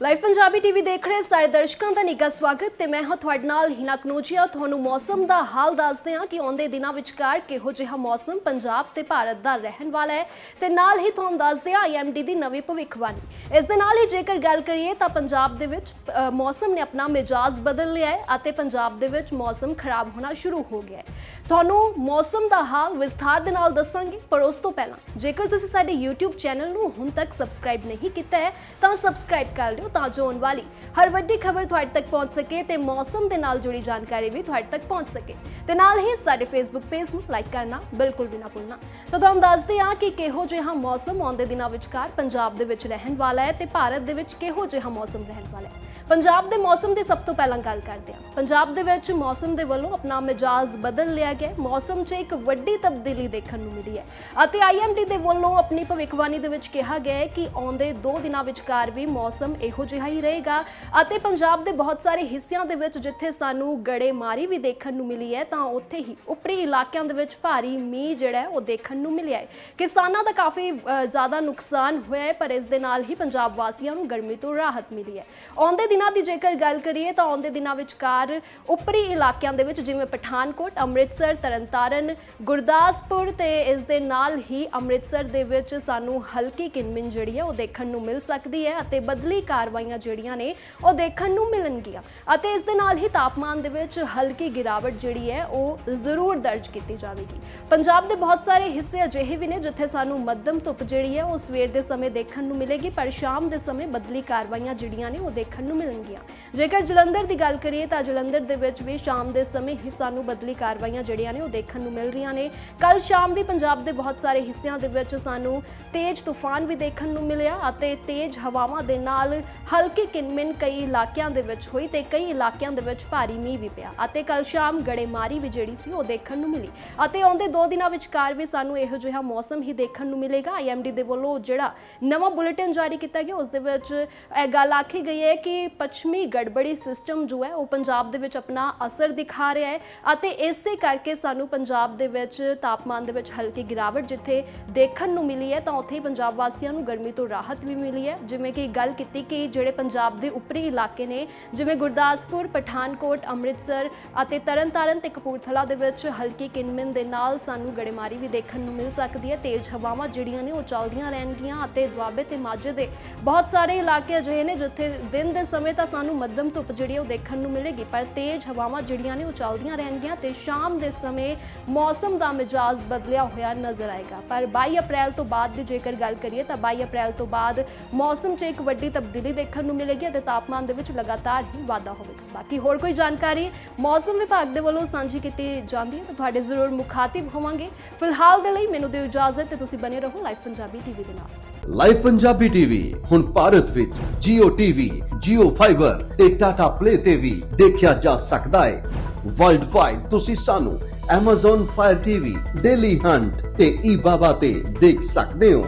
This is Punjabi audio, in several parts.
ਲਾਈਵ ਪੰਜਾਬੀ ਟੀਵੀ ਦੇਖ ਰਹੇ ਸਾਰੇ ਦਰਸ਼ਕਾਂ ਦਾ ਨਿੱਘਾ ਸਵਾਗਤ ਤੇ ਮੈਂ ਹਾਂ ਤੁਹਾਡੇ ਨਾਲ ਹਿਨਾ ਕਨੋਜੀਆ। ਤੁਹਾਨੂੰ ਮੌਸਮ ਦਾ ਹਾਲ ਦੱਸਦੇ ਹਾਂ ਕਿ ਆਉਂਦੇ ਦਿਨਾਂ ਵਿਚਕਾਰ ਕਿਹੋ ਜਿਹਾ ਮੌਸਮ ਪੰਜਾਬ ਤੇ ਭਾਰਤ ਦਾ ਰਹਿਣ ਵਾਲਾ ਹੈ ਤੇ ਨਾਲ ਹੀ ਤੁਹਾਨੂੰ ਦੱਸਦੇ ਹਾਂ ਆਈਐਮਡੀ ਦੀ ਨਵੀਂ ਭਵਿੱਖਬਾਣੀ। ਇਸ ਦੇ ਨਾਲ ਹੀ ਜੇਕਰ ਗੱਲ ਕਰੀਏ ਤਾਂ ਪੰਜਾਬ ਦੇ ਵਿੱਚ ਅ, ਮੌਸਮ ਨੇ ਆਪਣਾ ਮਿਜਾਜ਼ ਬਦਲ ਲਿਆ ਹੈ ਅਤੇ ਪੰਜਾਬ ਦੇ ਵਿੱਚ ਮੌਸਮ ਖਰਾਬ ਹੋਣਾ ਸ਼ੁਰੂ ਹੋ ਗਿਆ ਹੈ। ਤੁਹਾਨੂੰ ਮੌਸਮ ਦਾ ਹਾਲ ਵਿਸਥਾਰ ਦੇ ਨਾਲ ਦੱਸਾਂਗੇ ਪਰ ਉਸ ਤੋਂ ਪਹਿਲਾਂ ਜੇਕਰ ਤੁਸੀਂ ਸਾਡੇ YouTube ਚੈਨਲ ਨੂੰ ਹੁਣ ਤੱਕ ਸਬਸਕ੍ਰਾਈਬ ਨਹੀਂ ਕੀਤਾ ਹੈ ਤਾਂ ਸਬਸਕ੍ਰਾਈਬ ਕਰ ਲਿਓ ਤਾਂ ਜੋ ਆਉਣ ਵਾਲੀ। ਹਰ ਵੱਡੀ ਖਬਰ ਤੁਹਾਡੇ ਤੱਕ ਪਹੁੰਚ ਸਕੇ ਤੇ ਮੌਸਮ ਦੇ ਨਾਲ ਜੁੜੀ ਜਾਣਕਾਰੀ ਵੀ ਤੁਹਾਡੇ ਤੱਕ ਪਹੁੰਚ ਸਕੇ। ਤੇ ਨਾਲ ਹੀ ਸਾਡੇ Facebook ਪੇਜ ਨੂੰ ਲਾਈਕ ਕਰਨਾ ਬਿਲਕੁਲ ਵੀ ਨਾ ਭੁੱਲਣਾ। ਤਾਂ ਤੁਹਾਨੂੰ ਦੱਸਦੇ ਹਾਂ ਕਿ ਕਿਹੋ ਜਿਹਾ ਮੌਸਮ ਆਉਂਦੇ ਦਿਨਾਂ ਵਿਚਕਾਰ ਪੰਜਾਬ ਦੇ ਵਿੱਚ ਰਹਿਣ ਵਾਲਾ ਹੈ ਤੇ ਭਾਰਤ ਦੇ ਵਿੱਚ ਕਿਹੋ ਜਿਹਾ ਮੌਸਮ ਰਹਿਣ ਵਾਲਾ ਹੈ। ਪੰਜਾਬ ਦੇ ਮੌਸਮ ਦੀ ਸਭ ਤੋਂ ਪਹਿਲਾਂ ਗੱਲ ਕਰਦੇ ਹਾਂ। ਪੰਜਾਬ ਦੇ ਵਿੱਚ ਮੌਸਮ ਦੇ ਵੱਲੋਂ ਆਪਣਾ ਮਿਜਾਜ਼ ਬਦਲ ਲਿਆ ਗਿਆ ਮੌਸਮ 'ਚ ਇੱਕ ਵੱਡੀ ਤਬਦੀਲੀ ਦੇਖਣ ਨੂੰ ਮਿਲੀ ਹੈ। ਅਤੇ ਆਈਐਮਡੀ ਦੇ ਵੱਲੋਂ ਆਪਣੀ ਭਵਿੱਖਬਾਣੀ ਦੇ ਵਿੱਚ ਕਿਹਾ ਗਿਆ ਹੈ ਕਿ ਆਉਂਦੇ 2 ਦਿਨਾਂ ਵਿਚਕਾਰ ਵੀ ਮੌਸਮ ਇਹੋ ਜਿਹਾ ਹੀ ਰਹੇਗਾ। ਅਤੇ ਪੰਜਾਬ ਦੇ ਬਹੁਤ ਸਾਰੇ ਹਿੱਸਿਆਂ ਦੇ ਵਿੱਚ ਜਿੱਥੇ ਸਾਨੂੰ ਗੜੇਮਾਰੀ ਵੀ ਦੇਖਣ ਨੂੰ ਮਿਲੀ ਹੈ, ਤਾਂ ਉੱਥੇ ਹੀ ਉੱਪਰੀ ਇਲਾਕਿਆਂ ਦੇ ਵਿੱਚ ਭਾਰੀ ਮੀਂਹ ਜਿਹੜਾ ਹੈ, ਉਹ ਦੇਖਣ ਨੂੰ ਮਿਲਿਆ ਹੈ। ਕਿਸਾਨਾਂ ਦਾ ਕਾਫੀ ਜ਼ਿਆਦਾ ਨੁਕਸਾਨ ਹੋਇਆ ਹੈ, ਪਰ ਇਸ ਦੇ ਨਾਲ ਹੀ ਪੰਜਾਬ ਵਾਸੀਆਂ ਨੂੰ ਗਰਮੀ ਤੋਂ ਰਾਹਤ ਮਿਲੀ ਹੈ। ਆਉਂਦੇ ਦਿਨਾਂ ਦੀ ਜੇਕਰ ਗੱਲ ਕਰੀਏ, ਤਾਂ ਆਉਂਦੇ ਦਿਨਾਂ ਵਿਚਕਾਰ ਉੱਪਰੀ ਇਲਾਕਿਆਂ ਦੇ ਵਿੱਚ ਜਿਵੇਂ ਪਠਾਨਕੋਟ, ਅੰਮ੍ਰਿਤਸਰ, ਤਰਨਤਾਰਨ, ਗੁਰਦਾਸਪੁਰ ਤੇ ਇਸ ਦੇ ਨਾਲ ਹੀ ਅੰਮ੍ਰਿਤਸਰ ਦੇ ਵਿੱਚ ਸਾਨੂੰ ਹਲਕੀ ਕਿਨਮਿਨ ਜਿਹੜੀ ਹੈ, ਉਹ ਦੇਖਣ ਨੂੰ ਮਿਲ ਸਕਦੀ ਹੈ ਅਤੇ ਬਦਲੀ ਕਾਰ ਕਾਰਵਾਈਆਂ ਜਿਹੜੀਆਂ ਨੇ, ਉਹ ਦੇਖਣ ਨੂੰ ਮਿਲਣਗੀਆਂ। ਅਤੇ ਇਸ ਦੇ ਨਾਲ ਹੀ ਤਾਪਮਾਨ ਦੇ ਵਿੱਚ ਹਲਕੀ ਗਿਰਾਵਟ ਜਿਹੜੀ ਹੈ, ਉਹ ਜ਼ਰੂਰ ਦਰਜ ਕੀਤੀ ਜਾਵੇਗੀ। ਪੰਜਾਬ ਦੇ ਬਹੁਤ ਸਾਰੇ ਹਿੱਸੇ ਅਜਿਹੇ ਵੀ ਨੇ ਜਿੱਥੇ ਸਾਨੂੰ ਮੱਧਮ ਧੁੱਪ ਜਿਹੜੀ ਹੈ, ਉਹ ਸਵੇਰ ਦੇ ਸਮੇਂ ਦੇਖਣ ਨੂੰ ਮਿਲੇਗੀ, ਪਰ ਸ਼ਾਮ ਦੇ ਸਮੇਂ ਬਦਲੀ ਕਾਰਵਾਈਆਂ ਜਿਹੜੀਆਂ ਨੇ, ਉਹ ਦੇਖਣ ਨੂੰ ਮਿਲਣਗੀਆਂ। ਜੇਕਰ ਜਲੰਧਰ ਦੀ ਗੱਲ ਕਰੀਏ, ਤਾਂ ਜਲੰਧਰ ਦੇ ਵਿੱਚ ਵੀ ਸ਼ਾਮ ਦੇ ਸਮੇਂ ਹੀ ਸਾਨੂੰ ਬਦਲੀ ਕਾਰਵਾਈਆਂ ਜਿਹੜੀਆਂ ਨੇ, ਉਹ ਦੇਖਣ ਨੂੰ ਮਿਲ ਰਹੀਆਂ ਨੇ। ਕੱਲ ਸ਼ਾਮ ਵੀ ਪੰਜਾਬ ਦੇ ਬਹੁਤ ਸਾਰੇ ਹਿੱਸਿਆਂ ਦੇ ਵਿੱਚ ਸਾਨੂੰ ਤੇਜ਼ ਤੂਫਾਨ ਵੀ ਦੇਖਣ ਨੂੰ ਮਿਲਿਆ ਅਤੇ ਤੇਜ਼ ਹਵਾਵਾਂ ਦੇ ਨਾਲ ਹਲਕੀ ਕਿਨਮਿਨ ਕਈ ਇਲਾਕਿਆਂ ਦੇ ਵਿੱਚ ਹੋਈ ਤੇ ਕਈ ਇਲਾਕਿਆਂ ਦੇ ਵਿੱਚ ਭਾਰੀ ਮੀਂਹ ਵੀ ਪਿਆ ਅਤੇ ਕੱਲ ਸ਼ਾਮ ਗੜੇਮਾਰੀ ਵੀ ਜਿਹੜੀ ਸੀ ਉਹ ਦੇਖਣ ਨੂੰ ਮਿਲੀ ਅਤੇ ਆਉਂਦੇ ਦੋ ਦਿਨਾਂ ਵਿਚਕਾਰ ਵੀ ਸਾਨੂੰ ਇਹੋ ਜਿਹਾ ਮੌਸਮ ਹੀ ਦੇਖਣ ਨੂੰ ਮਿਲੇਗਾ। ਆਈਐਮਡੀ ਦੇ ਵੱਲੋਂ ਜਿਹੜਾ ਨਵਾਂ ਬੁਲੇਟਿਨ ਜਾਰੀ ਕੀਤਾ ਗਿਆ, ਉਸ ਦੇ ਵਿੱਚ ਇਹ ਗੱਲ ਆਖੀ ਗਈ ਹੈ ਕਿ ਪੱਛਮੀ ਗੜਬੜੀ ਸਿਸਟਮ ਜੋ ਹੈ, ਉਹ ਪੰਜਾਬ ਦੇ ਵਿੱਚ ਆਪਣਾ ਅਸਰ ਦਿਖਾ ਰਿਹਾ ਹੈ ਅਤੇ ਇਸੇ ਕਰਕੇ ਸਾਨੂੰ ਪੰਜਾਬ ਦੇ ਵਿੱਚ ਤਾਪਮਾਨ ਦੇ ਵਿੱਚ ਹਲਕੀ ਗਿਰਾਵਟ ਜਿੱਥੇ ਦੇਖਣ ਨੂੰ ਮਿਲੀ ਹੈ, ਤਾਂ ਉੱਥੇ ਹੀ ਪੰਜਾਬ ਵਾਸੀਆਂ ਨੂੰ ਗਰਮੀ ਤੋਂ ਰਾਹਤ ਵੀ ਮਿਲੀ ਹੈ। ਜਿਵੇਂ ਕਿ ਗੱਲ ਕੀਤੀ ਕਿ ਜਿਹੜੇ ਪੰਜਾਬ ਦੇ ਉੱਪਰੀ ਇਲਾਕੇ ਨੇ, ਜਿਵੇਂ ਗੁਰਦਾਸਪੁਰ, ਪਠਾਨਕੋਟ, ਅੰਮ੍ਰਿਤਸਰ ਅਤੇ ਤਰਨਤਾਰਨ ਤੇ ਕਪੂਰਥਲਾ ਦੇ ਵਿੱਚ ਹਲਕੀ ਕਿਨਮਿਨ ਦੇ ਨਾਲ ਸਾਨੂੰ ਗੜੇਮਾਰੀ ਵੀ ਦੇਖਣ ਨੂੰ ਮਿਲ ਸਕਦੀ ਹੈ। ਤੇਜ਼ ਹਵਾਵਾਂ ਜਿਹੜੀਆਂ ਨੇ ਉਹ ਚੱਲਦੀਆਂ ਰਹਿਣਗੀਆਂ ਅਤੇ ਦੁਆਬੇ ਤੇ ਮਾਝੇ ਦੇ ਬਹੁਤ ਸਾਰੇ ਇਲਾਕੇ ਅਜਿਹੇ ਨੇ ਜਿੱਥੇ ਦਿਨ ਦੇ ਸਮੇਂ ਤਾਂ ਸਾਨੂੰ ਮੱਧਮ ਧੁੱਪ ਜਿਹੜੀ ਹੈ ਉਹ ਦੇਖਣ ਨੂੰ ਮਿਲੇਗੀ, ਪਰ ਤੇਜ਼ ਹਵਾਵਾਂ ਜਿਹੜੀਆਂ ਨੇ ਉਹ ਚੱਲਦੀਆਂ ਰਹਿਣਗੀਆਂ ਤੇ ਸ਼ਾਮ ਦੇ ਸਮੇਂ ਮੌਸਮ ਦਾ ਮਿਜਾਜ਼ ਬਦਲਿਆ ਹੋਇਆ ਨਜ਼ਰ ਆਏਗਾ। ਪਰ 22 ਅਪ੍ਰੈਲ ਤੋਂ ਬਾਅਦ ਦੀ ਜੇਕਰ ਗੱਲ ਕਰੀਏ ਤਾਂ 22 ਅਪ੍ਰੈਲ ਤੋਂ ਬਾਅਦ ਮੌਸਮ 'ਚ ਇੱਕ ਵੱਡੀ ਤਬਦੀਲੀ ਦੇ ਦੇਖਣ ਨੂੰ ਮਿਲੇਗੀ ਅਤੇ ਤਾਪਮਾਨ ਦੇ ਵਿੱਚ ਲਗਾਤਾਰ ਹੀ ਵਾਧਾ ਹੋਵੇਗਾ। ਬਾਕੀ ਹੋਰ ਕੋਈ ਜਾਣਕਾਰੀ ਮੌਸਮ ਵਿਭਾਗ ਦੇ ਵੱਲੋਂ ਸਾਂਝੀ ਕੀਤੀ ਜਾਂਦੀ ਹੈ ਤਾਂ ਤੁਹਾਡੇ ਜ਼ਰੂਰ ਮੁਖਾਤਿਬ ਹੋਵਾਂਗੇ। ਫਿਲਹਾਲ ਦੇ ਲਈ ਮੈਨੂੰ ਦਿਓ ਇਜਾਜ਼ਤ ਤੇ ਤੁਸੀਂ ਬਨੇ ਰਹੋ ਲਾਈਵ ਪੰਜਾਬੀ ਟੀਵੀ ਦੇ ਨਾਲ। ਲਾਈਵ ਪੰਜਾਬੀ ਟੀਵੀ ਹੁਣ ਭਾਰਤ ਵਿੱਚ Jio TV, Jio Fiber ਤੇ Tata Play ਤੇ ਵੀ ਦੇਖਿਆ ਜਾ ਸਕਦਾ ਹੈ। ਵਰਲਡ ਵਾਈਡ ਤੁਸੀਂ ਸਾਨੂੰ Amazon Fire TV, Daily Hunt ਤੇ eBaba ਤੇ ਦੇਖ ਸਕਦੇ ਹੋ।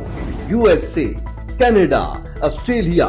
USA, Canada, Australia,